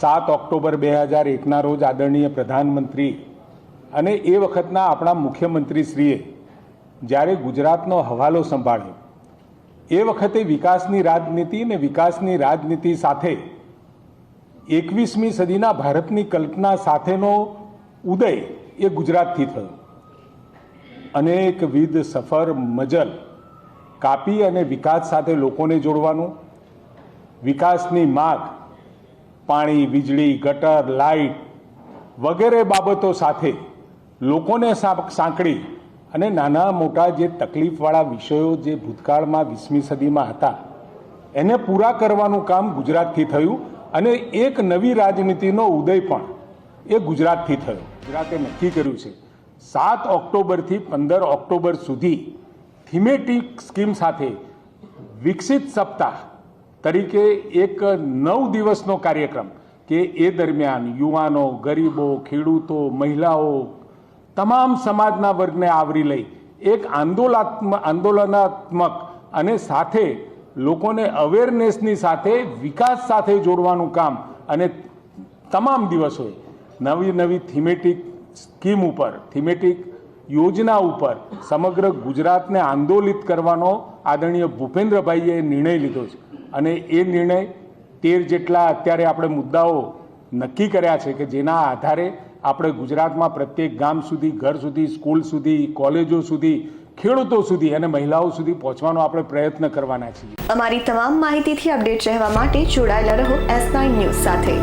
સાત ઓક્ટોબર બે હજાર એકના રોજ આદરણીય પ્રધાનમંત્રી અને એ વખતના આપણા મુખ્યમંત્રીશ્રીએ જ્યારે ગુજરાતનો હવાલો સંભાળ્યો, એ વખતે વિકાસની રાજનીતિ અને વિકાસની રાજનીતિ સાથે એકવીસમી સદીના ભારતની કલ્પના સાથેનો ઉદય એ ગુજરાતથી થયો. અનેકવિધ સફર, મજલ કાપી અને વિકાસ સાથે લોકોને જોડવાનું, વિકાસની માગ પાણી, વીજળી, ગટર લાઇટ વગેરે બાબતો સાથે લોકોને સાંકળી અને નાના મોટા જે તકલીફવાળા વિષયો જે ભૂતકાળમાં વીસમી સદીમાં હતા, એને પૂરા કરવાનું કામ ગુજરાતથી થયું અને એક નવી રાજનીતિનો ઉદય પણ એ ગુજરાતથી થયો. ગુજરાતે નક્કી કર્યું છે, સાત ઓક્ટોબરથી પંદર ઓક્ટોબર સુધી થીમેટિક સ્કીમ સાથે વિકસિત સપ્તાહ તરીકે એક નવ દિવસનો કાર્યક્રમ કે એ દરમિયાન યુવાનો, ગરીબો, ખેડૂતો, મહિલાઓ તમામ સમાજના વર્ગને આવરી લઈ એક આંદોલનાત્મક આંદોલનાત્મક અને સાથે લોકોને અવેરનેસની સાથે વિકાસ સાથે જોડવાનું કામ અને તમામ દિવસોએ નવી નવી થીમેટિક સ્કીમ ઉપર થીમેટિક યોજના ઉપર સમગ્ર ગુજરાતને આંદોલિત કરવાનો આદરણીય ભૂપેન્દ્રભાઈએ નિર્ણય લીધો છે. અને એ નિર્ણય તેર જેટલા અત્યારે આપણે મુદ્દાઓ નક્કી કર્યા છે કે જેના આધારે આપણે ગુજરાતમાં પ્રત્યેક ગામ સુધી, ઘર સુધી, સ્કૂલ સુધી, કોલેજો સુધી, ખેડૂતો સુધી અને મહિલાઓ સુધી પહોંચવાનો આપણે પ્રયત્ન કરવાના છીએ. અમારી તમામ માહિતીથી અપડેટ રહેવા માટે જોડાયેલા રહો એસ નાઇન ન્યૂઝ સાથે.